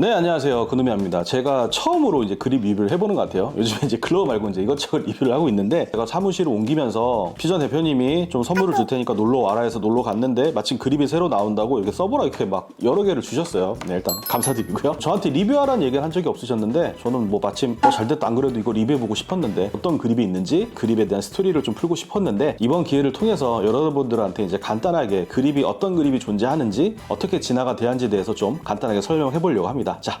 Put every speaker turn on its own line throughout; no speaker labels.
네, 안녕하세요. 그누미입니다. 제가 처음으로 이제 그립 리뷰를 해보는 것 같아요. 요즘에 이제 글로우 말고 이제 이것저것 리뷰를 하고 있는데, 제가 사무실을 옮기면서 피전 대표님이 좀 선물을 줄 테니까 놀러 와라 해서 놀러 갔는데, 마침 그립이 새로 나온다고 이렇게 써보라 이렇게 막 여러 개를 주셨어요. 네, 일단 감사드리고요. 저한테 리뷰하라는 얘기를 한 적이 없으셨는데, 저는 뭐 마침 어, 잘 됐다. 안 그래도 이거 리뷰해보고 싶었는데, 어떤 그립이 있는지, 그립에 대한 스토리를 좀 풀고 싶었는데, 이번 기회를 통해서 여러분들한테 이제 간단하게 그립이 어떤 그립이 존재하는지, 어떻게 진화가 돼야한지에 대해서 좀 간단하게 설명해 보려고 합니다. 자,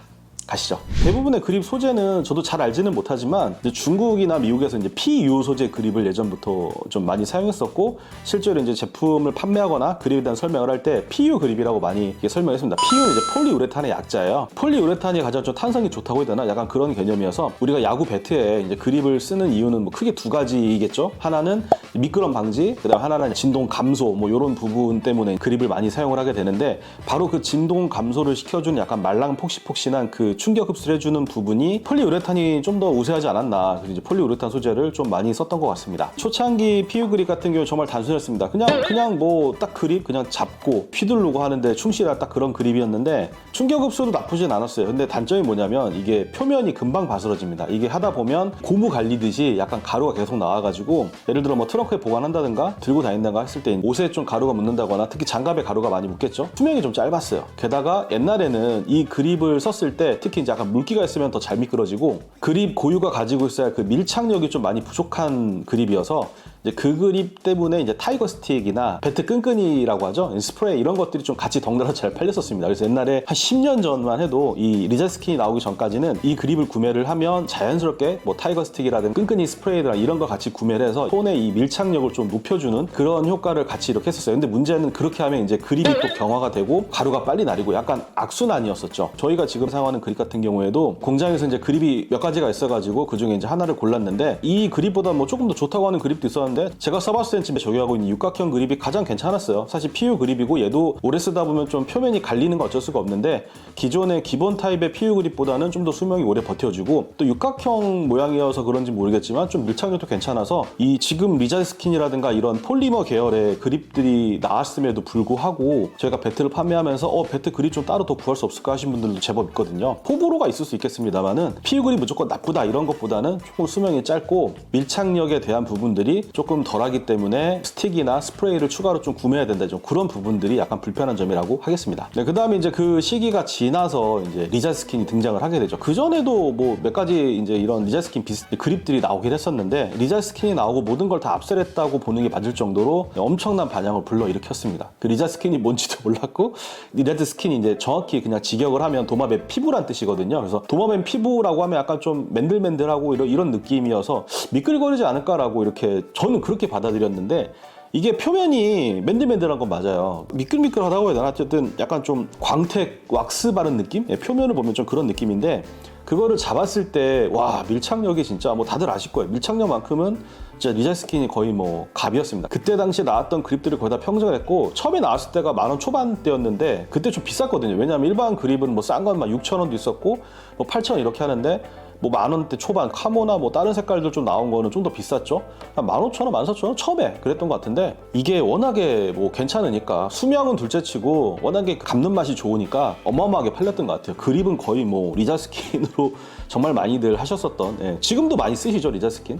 가시죠. 대부분의 그립 소재는 저도 잘 알지는 못하지만 중국이나 미국에서 이제 PU 소재 그립을 예전부터 좀 많이 사용했었고 실제로 이제 제품을 판매하거나 그립에 대한 설명을 할 때 PU 그립이라고 많이 설명했습니다. PU는 이제 폴리우레탄의 약자예요. 폴리우레탄이 가장 좀 탄성이 좋다고 해야 되나? 약간 그런 개념이어서 우리가 야구 배트에 이제 그립을 쓰는 이유는 뭐 크게 두 가지겠죠. 하나는 미끄럼 방지, 그다음 하나는 진동 감소 뭐 이런 부분 때문에 그립을 많이 사용을 하게 되는데 바로 그 진동 감소를 시켜주는 약간 말랑 폭신폭신한 그 충격 흡수를 해주는 부분이 폴리우레탄이 좀 더 우세하지 않았나. 그래서 이제 폴리우레탄 소재를 좀 많이 썼던 것 같습니다. 초창기 PU 그립 같은 경우 정말 단순했습니다. 그냥 그냥 뭐 딱 그립 그냥 잡고 휘두르고 하는데 충실한 딱 그런 그립이었는데 충격 흡수도 나쁘진 않았어요. 근데 단점이 뭐냐면 이게 표면이 금방 바스러집니다. 이게 하다 보면 고무 갈리듯이 약간 가루가 계속 나와가지고 예를 들어 뭐 트렁크에 보관한다든가 들고 다닌다든가 했을 때 옷에 좀 가루가 묻는다거나 특히 장갑에 가루가 많이 묻겠죠? 수명이 좀 짧았어요. 게다가 옛날에는 이 그립을 썼을 때 특히 이제 약간 물기가 있으면 더 잘 미끄러지고 그립 고유가 가지고 있어야 할그 밀착력이 좀 많이 부족한 그립이어서 이제 그 그립 때문에 이제 타이거 스틱이나 배트 끈끈이라고 하죠? 스프레이 이런 것들이 좀 같이 덩달아 잘 팔렸었습니다. 그래서 옛날에 한 10년 전만 해도 이 리자 스킨이 나오기 전까지는 이 그립을 구매를 하면 자연스럽게 뭐 타이거 스틱이라든 끈끈이 스프레이나 이런 걸 같이 구매를 해서 손의 이 밀착력을 좀 높여주는 그런 효과를 같이 이렇게 했었어요. 근데 문제는 그렇게 하면 이제 그립이 또 경화가 되고 가루가 빨리 나리고 약간 악순환이었었죠. 저희가 지금 사용하는 그립 같은 경우에도 공장에서 이제 그립이 몇 가지가 있어가지고 그 중에 이제 하나를 골랐는데 이 그립보다 뭐 조금 더 좋다고 하는 그립도 있었는데 제가 써봤을 땐 집에 적용하고 있는 육각형 그립이 가장 괜찮았어요. 사실 PU 그립이고 얘도 오래 쓰다 보면 좀 표면이 갈리는 거 어쩔 수가 없는데 기존의 기본 타입의 PU 그립보다는 좀 더 수명이 오래 버텨주고 또 육각형 모양이어서 그런지 모르겠지만 좀 밀착력도 괜찮아서 이 지금 리자 스킨이라든가 이런 폴리머 계열의 그립들이 나왔음에도 불구하고 저희가 배트를 판매하면서 어 배트 그립 좀 따로 더 구할 수 없을까 하신 분들도 제법 있거든요. 호불호가 있을 수 있겠습니다만은 PU 그립 무조건 나쁘다 이런 것보다는 조금 수명이 짧고 밀착력에 대한 부분들이 조금 덜하기 때문에 스틱이나 스프레이를 추가로 좀 구매해야 된다 좀 그런 부분들이 약간 불편한 점이라고 하겠습니다. 네, 그 다음에 이제 그 시기가 지나서 이제 리자 스킨이 등장을 하게 되죠. 그 전에도 뭐 몇 가지 이제 이런 리자 스킨 비슷 그립들이 나오긴 했었는데 리자 스킨이 나오고 모든 걸다 앞세랬다고 보는 게 맞을 정도로 엄청난 반향을 불러일으켰습니다. 그 리자 스킨이 뭔지도 몰랐고 이 레드 스킨이 이제 정확히 그냥 직역을 하면 도마뱀 피부란 뜻이거든요. 그래서 도마뱀 피부라고 하면 약간 좀 맨들맨들하고 이런, 이런 느낌이어서 미끌거리지 않을까라고 이렇게 저는 그렇게 받아들였는데 이게 표면이 맨들맨들한 건 맞아요. 미끌미끌하다고 해야 되나? 어쨌든 약간 좀 광택 왁스 바른 느낌? 예, 표면을 보면 좀 그런 느낌인데 그거를 잡았을 때 와 밀착력이 진짜 뭐 다들 아실 거예요. 밀착력만큼은 진짜 리자 스킨이 거의 뭐 갑이었습니다. 그때 당시에 나왔던 그립들을 거의 다 평정을 했고 처음에 나왔을 때가 만 원 초반대였는데 그때 좀 비쌌거든요. 왜냐하면 일반 그립은 뭐 싼 건 막 6천 원도 있었고 뭐 8천 원 이렇게 하는데 뭐 만 원대 초반 카모나 뭐 다른 색깔들 좀 나온 거는 좀 더 비쌌죠. 한 15,000원, 14,000원 처음에 그랬던 것 같은데 이게 워낙에 뭐 괜찮으니까 수명은 둘째치고 워낙에 감는 맛이 좋으니까 어마어마하게 팔렸던 것 같아요. 그립은 거의 뭐 리자 스킨으로 정말 많이들 하셨었던 예, 지금도 많이 쓰시죠 리자 스킨.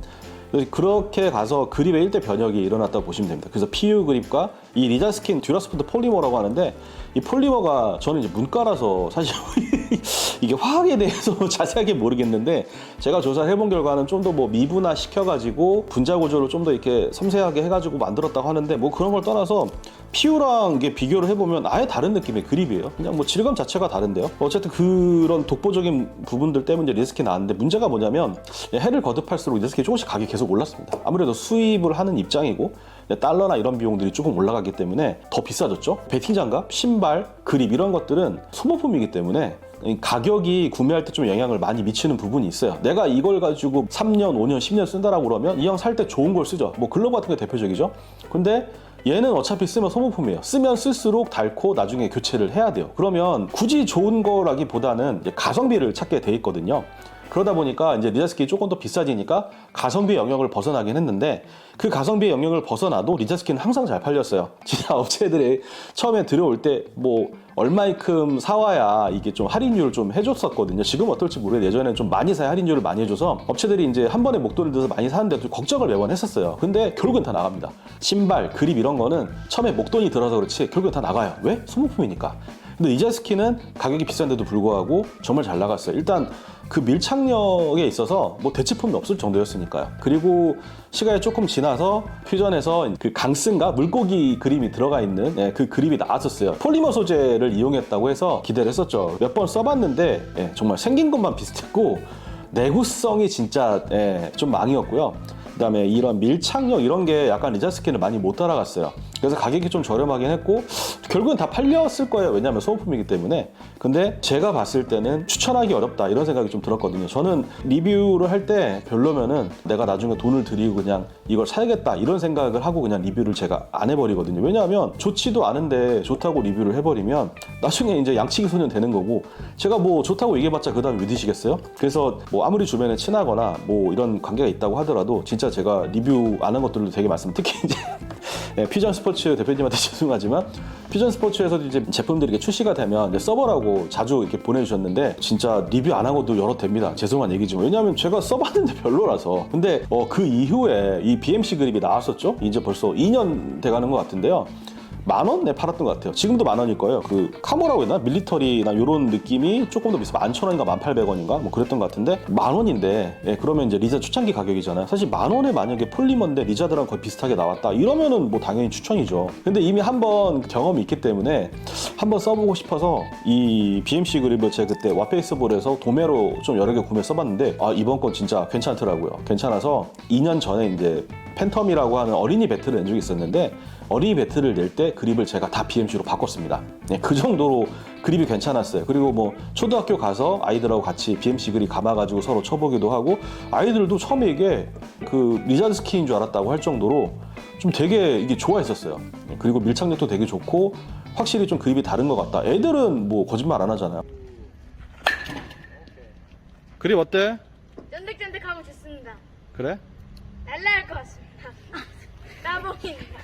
그렇게 가서 그립의 일대 변혁이 일어났다고 보시면 됩니다. 그래서 PU 그립과 이 리자 스킨 듀라스포트 폴리머라고 하는데 이 폴리머가 저는 이제 문과라서 사실 이게 화학에 대해서 자세하게 모르겠는데 제가 조사를 해본 결과는 좀 더 뭐 미분화 시켜가지고 분자 구조를 좀 더 이렇게 섬세하게 해가지고 만들었다고 하는데 뭐 그런 걸 떠나서 PU랑 이게 비교를 해보면 아예 다른 느낌의 그립이에요. 그냥 뭐 질감 자체가 다른데요. 어쨌든 그런 독보적인 부분들 때문에 리스키 나왔는데 문제가 뭐냐면 해를 거듭할수록 리스키 조금씩 가격이 계속 올랐습니다. 아무래도 수입을 하는 입장이고 달러나 이런 비용들이 조금 올라가기 때문에 더 비싸졌죠. 배팅 장갑, 신발, 그립 이런 것들은 소모품이기 때문에 이 가격이 구매할 때 좀 영향을 많이 미치는 부분이 있어요. 내가 이걸 가지고 3년, 5년, 10년 쓴다라고 그러면 이형살때 좋은 걸 쓰죠. 뭐 글러브 같은 게 대표적이죠. 근데 얘는 어차피 쓰면 소모품이에요. 쓰면 쓸수록 닳고 나중에 교체를 해야 돼요. 그러면 굳이 좋은 거라기보다는 가성비를 찾게 돼 있거든요. 그러다 보니까 이제 리자스키 조금 더 비싸지니까 가성비 영역을 벗어나긴 했는데 그 가성비 영역을 벗어나도 리자스키는 항상 잘 팔렸어요. 진짜 업체들이 처음에 들어올 때 뭐 얼마이큼 사와야 이게 좀 할인율을 좀 해줬었거든요. 지금 어떨지 모르겠는데 예전에 좀 많이 사야 할인율을 많이 해줘서 업체들이 이제 한 번에 목돈을 들어서 많이 사는데 좀 걱정을 매번 했었어요. 근데 결국엔 다 나갑니다. 신발, 그립 이런 거는 처음에 목돈이 들어서 그렇지 결국엔 다 나가요. 왜? 소모품이니까. 근데 이자스키는 가격이 비싼데도 불구하고 정말 잘 나갔어요. 일단 그 밀착력에 있어서 뭐 대체품이 없을 정도였으니까요. 그리고 시간이 조금 지나서 퓨전에서 그 강스인가 물고기 그림이 들어가 있는 예, 그 그림이 나왔었어요. 폴리머 소재를 이용했다고 해서 기대를 했었죠. 몇 번 써봤는데 예, 정말 생긴 것만 비슷했고 내구성이 진짜 예, 좀 망이었고요. 그다음에 이런 밀착력 이런 게 약간 리자스키를 많이 못 따라갔어요. 그래서 가격이 좀 저렴하긴 했고 결국은 다 팔렸을 거예요. 왜냐하면 소모품이기 때문에. 근데 제가 봤을 때는 추천하기 어렵다 이런 생각이 좀 들었거든요. 저는 리뷰를 할 때 별로면은 내가 나중에 돈을 들이고 그냥 이걸 사야겠다 이런 생각을 하고 그냥 리뷰를 제가 안 해버리거든요. 왜냐하면 좋지도 않은데 좋다고 리뷰를 해버리면 나중에 이제 양치기 소년 되는 거고 제가 뭐 좋다고 얘기해봤자 그 다음에 믿으시겠어요? 그래서 뭐 아무리 주변에 친하거나 뭐 이런 관계가 있다고 하더라도 진짜 제가 리뷰 안 한 것들도 되게 많습니다. 특히 이제 예, 퓨전 스포츠 대표님한테 죄송하지만 퓨전 스포츠에서도 이제 제품들이 이렇게 출시가 되면 서버라고 자주 이렇게 보내주셨는데 진짜 리뷰 안 하고도 열어도 됩니다. 죄송한 얘기지만 왜냐하면 제가 써봤는데 별로라서 근데 어, 그 이후에 이 BMC 그립이 나왔었죠. 이제 벌써 2년 돼가는 것 같은데요. 만 원에 팔았던 것 같아요. 지금도 만 원일 거예요. 그 카모라고 했나? 밀리터리나 이런 느낌이 조금 더 비싸. 만천 원인가 만 팔백 원인가? 뭐 그랬던 것 같은데 만 원인데 예, 그러면 이제 리자 초창기 가격이잖아요. 사실 만 원에 만약에 폴리머인데 리자드랑 거의 비슷하게 나왔다. 이러면은 뭐 당연히 추천이죠. 근데 이미 한번 경험이 있기 때문에 한번 써보고 싶어서 이 BMC 그립을 제가 그때 와페이스볼에서 도매로 좀 여러 개 구매 써봤는데 아 이번 건 진짜 괜찮더라고요. 괜찮아서 2년 전에 이제 팬텀이라고 하는 어린이 배틀을 낸 적이 있었는데 어린이 배틀을 낼때 그립을 제가 다 BMC로 바꿨습니다. 네, 그 정도로 그립이 괜찮았어요. 그리고 뭐 초등학교 가서 아이들하고 같이 BMC 그립 감아가지고 서로 쳐보기도 하고 아이들도 처음에 이게 그 리자드 스키인 줄 알았다고 할 정도로 좀 되게 이게 좋아했었어요. 네, 그리고 밀착력도 되게 좋고 확실히 좀 그립이 다른 것 같다. 애들은 뭐 거짓말 안 하잖아요. 그립 어때?
쫀득쫀득하고 좋습니다.
그래?
날라갈 것 같습니다. 따봉입니다.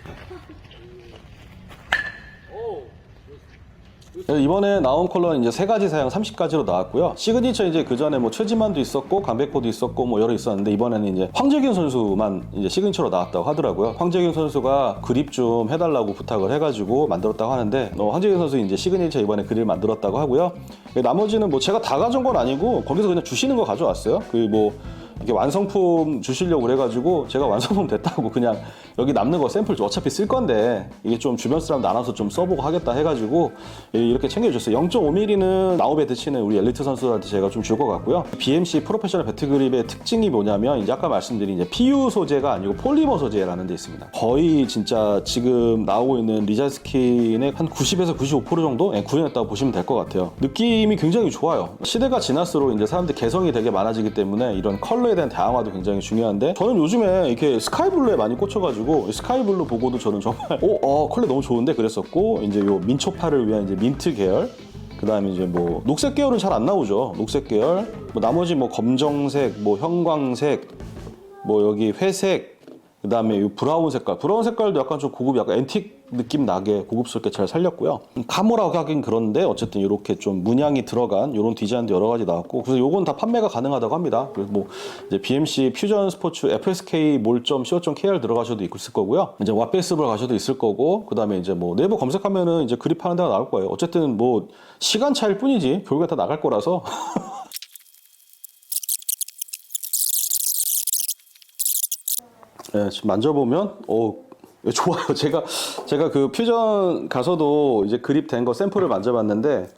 이번에 나온 컬러는 이제 세 가지 사양 30가지로 나왔고요. 시그니처 이제 그 전에 뭐 최지만도 있었고 강백호도 있었고 뭐 여러 있었는데 이번에는 이제 황재균 선수만 이제 시그니처로 나왔다고 하더라고요. 황재균 선수가 그립 좀 해달라고 부탁을 해가지고 만들었다고 하는데 어, 황재균 선수 이제 시그니처 이번에 그립 만들었다고 하고요. 나머지는 뭐 제가 다 가져온 건 아니고 거기서 그냥 주시는 거 가져왔어요. 그뭐 이게 완성품 주시려고 그래가지고 제가 완성품 됐다고 그냥 여기 남는 거 샘플 어차피 쓸 건데 이게 좀 주변 사람 나눠서 좀 써보고 하겠다 해가지고 이렇게 챙겨줬어요. 0.5mm는 나우베 드 치는 우리 엘리트 선수들한테 제가 좀 줄 것 같고요. BMC 프로페셔널 배트그립의 특징이 뭐냐면 이제 아까 말씀드린 이제 PU 소재가 아니고 폴리머 소재라는 데 있습니다. 거의 진짜 지금 나오고 있는 리자스킨의 한 90에서 95% 정도 예, 구현했다고 보시면 될 것 같아요. 느낌이 굉장히 좋아요. 시대가 지날수록 이제 사람들 개성이 되게 많아지기 때문에 이런 컬러에 대한 다양화도 굉장히 중요한데 저는 요즘에 이렇게 스카이블루에 많이 꽂혀가지고 스카이블루 보고도 저는 정말 오, 어, 컬러 너무 좋은데? 그랬었고 이제 요 민초파를 위한 이제 민트 계열 그 다음에 이제 뭐 녹색 계열은 잘 안 나오죠. 녹색 계열. 뭐 나머지 뭐 검정색, 뭐 형광색, 뭐 여기 회색 그 다음에 이 브라운 색깔. 브라운 색깔도 약간 좀 고급 약간 앤틱 느낌 나게 고급스럽게 잘 살렸고요. 카모라고 하긴 그런데 어쨌든 이렇게 좀 문양이 들어간 이런 디자인도 여러 가지 나왔고 그래서 요건 다 판매가 가능하다고 합니다. 그래서 뭐 이제 BMC 퓨전 스포츠 FSK 몰.co.kr 들어가셔도 있을 거고요. 이제 왓베이스볼 가셔도 있을 거고 그 다음에 이제 뭐 네이버 검색하면은 이제 그립하는 데가 나올 거예요. 어쨌든 뭐 시간 차일 뿐이지 결국에 다 나갈 거라서. 네, 지금 만져보면 어 좋아요. 제가 제가 그 퓨전 가서도 이제 그립 된 거 샘플을 만져봤는데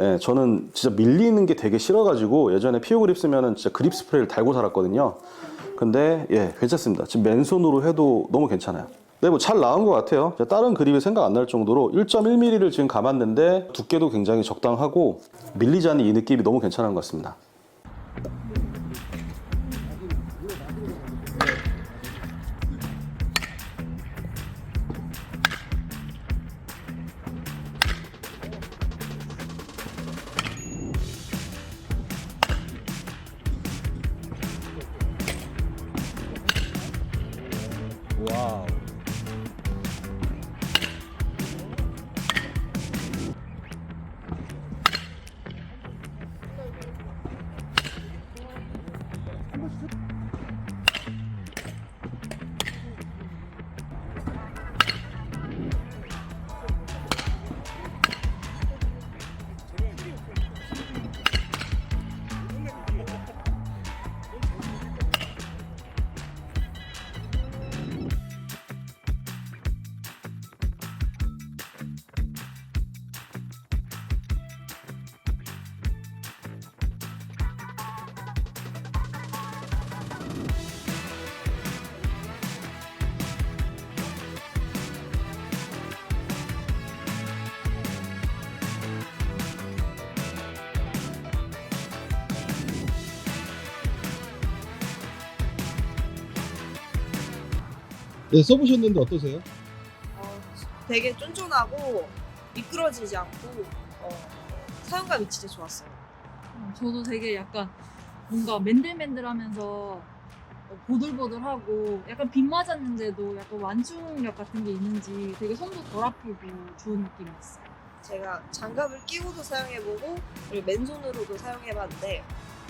예, 저는 진짜 밀리는 게 되게 싫어가지고 예전에 피오 그립 쓰면은 진짜 그립 스프레이를 달고 살았거든요. 근데 예 괜찮습니다. 지금 맨손으로 해도 너무 괜찮아요. 네, 뭐 잘 나온 것 같아요. 다른 그립이 생각 안 날 정도로 1.1mm를 지금 감았는데 두께도 굉장히 적당하고 밀리지 않는 이 느낌이 너무 괜찮은 것 같습니다.
네, 써보셨는데 어떠세요?
어, 되게 쫀쫀하고 미끄러지지 않고 어, 사용감이 진짜 좋았어요.
어, 저도 되게 약간 뭔가 맨들맨들하면서 어, 보들보들하고 약간 빗 맞았는데도 약간 완충력 같은 게 있는지 되게 손도 덜 아프고 좋은 느낌이었어요.
제가 장갑을 끼고도 사용해보고 그리고 맨손으로도 사용해봤는데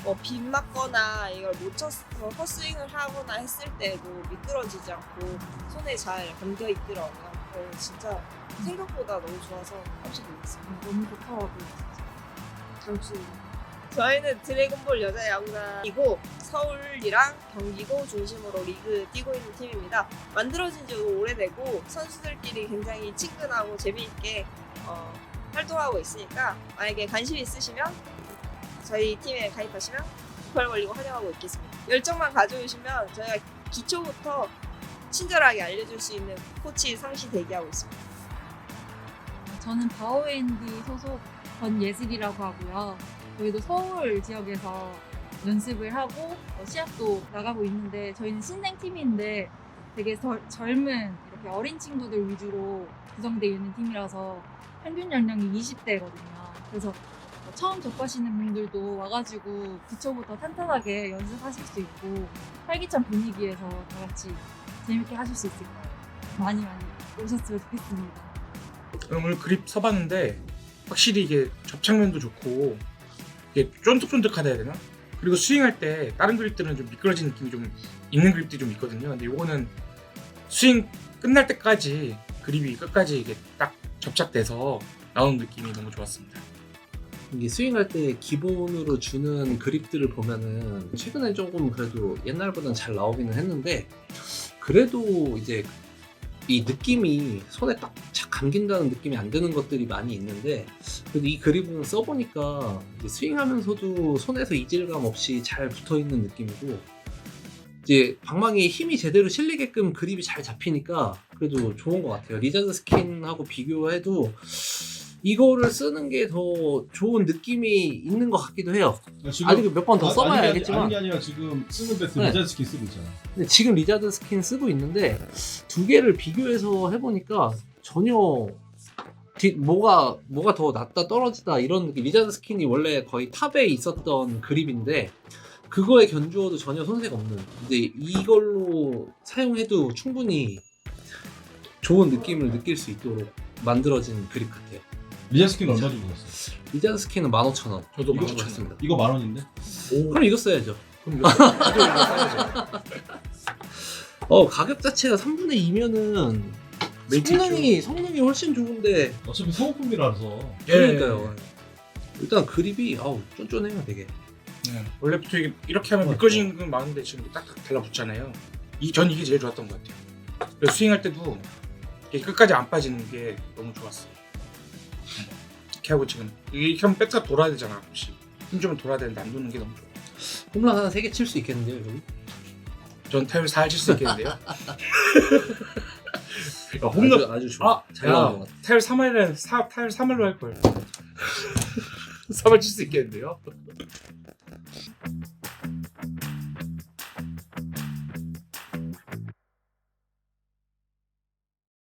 뭐빗 맞거나 이걸 못 쳤어 헛스윙을 하거나 했을 때도 미끄러지지 않고 손에 잘 감겨 있더라고요. 어, 진짜 생각보다 너무 좋아서 깜짝 놀랐어요.
어, 너무 좋더라고요. 진짜.
잠시 저희는 드래곤볼 여자 야구단이고 서울이랑 경기도 중심으로 리그 뛰고 있는 팀입니다. 만들어진 지 오래되고 선수들끼리 굉장히 친근하고 재미있게 어, 활동하고 있으니까 만약에 관심 있으시면 저희 팀에 가입하시면 98 걸리고 환영하고 있겠습니다. 열정만 가져오시면 저희가 기초부터 친절하게 알려줄 수 있는 코치 상시 대기하고 있습니다.
어, 저는 바오앤디 소속 권예슬이라고 하고요. 저희도 서울 지역에서 연습을 하고 어, 시합도 나가고 있는데 저희는 신생 팀인데 되게 덜- 젊은 이렇게 어린 친구들 위주로 구성되어 있는 팀이라서 평균 연령이 20대거든요. 그래서 어, 처음 접하시는 분들도 와가지고 기초부터 탄탄하게 연습하실 수 있고 활기찬 분위기에서 다 같이 재밌게 하실 수 있을 거예요. 많이 많이 오셨으면 좋겠습니다.
오늘 그립 서봤는데 확실히 이게 접착면도 좋고 이게 쫀득쫀득하다 해야 되나? 그리고 스윙할 때 다른 그립들은 좀 미끄러진 느낌이 좀 있는 그립들이 좀 있거든요. 근데 요거는 스윙 끝날 때까지 그립이 끝까지 이게 딱 접착돼서 나오는 느낌이 너무 좋았습니다.
이게 스윙할 때 기본으로 주는 그립들을 보면은 최근에 조금 그래도 옛날보다는 잘 나오기는 했는데 그래도 이제 이 느낌이 손에 딱 착 감긴다는 느낌이 안 드는 것들이 많이 있는데 그래도 이 그립은 써보니까 스윙하면서도 손에서 이질감 없이 잘 붙어 있는 느낌이고 이제 방망이에 힘이 제대로 실리게끔 그립이 잘 잡히니까 그래도 좋은 것 같아요. 리자드 스킨하고 비교해도 이거를 쓰는 게 더 좋은 느낌이 있는 것 같기도 해요. 아직 몇 번더 써봐야
아니,
알겠지만
아니, 게 아니라 지금 쓰는 베스
네.
리자드 스킨 쓰고 있잖아.
근데 지금 리자드 스킨 쓰고 있는데 두 개를 비교해서 해보니까 전혀 뒤- 뭐가 뭐가 더 낫다 떨어지다 이런 느낌. 리자드 스킨이 원래 거의 탑에 있었던 그립인데 그거에 견주어도 전혀 손색 없는. 근데 이걸로 사용해도 충분히 좋은 느낌을 느낄 수 있도록 만들어진 그립 같아요.
리자드 스킨 얼마 주고 샀어?
리자드 스킨은 15,000원.
저도
이거
많이
샀습니다.
이거 만 원인데?
그럼 이거 써야죠.
그럼 이거 저도 이거 써야죠.
어 가격 자체가 3분의 2면은
메이트
성능이 성능이 훨씬 좋은데
어차피 소모품이라서
예.
그러니까요. 일단 그립이 아우 쫀쫀해요 되게.
네. 원래부터 이게 이렇게 하면 미끄러지는 건 많은데 지금 딱딱 달라붙잖아요. 이, 전 이게 제일 좋았던 것 같아요. 그래서 스윙할 때도 이게 끝까지 안 빠지는 게 너무 좋았어요. 이렇게 하고 지금 하면 배트가 돌아야 되잖아 혹시 힘 주면 돌아야 되는데 안 도는 게 너무 좋아.
홈런 하나 3개 칠 수 있겠는데요 여기?
전 타율 4할 칠수 있겠는데요. 야, 홈런
아주, 아주 좋아.
아,
잘 나온 것
야,
같아.
타율 3할에 4, 타율 3할로 할 걸. 3할 칠 수 있겠는데요.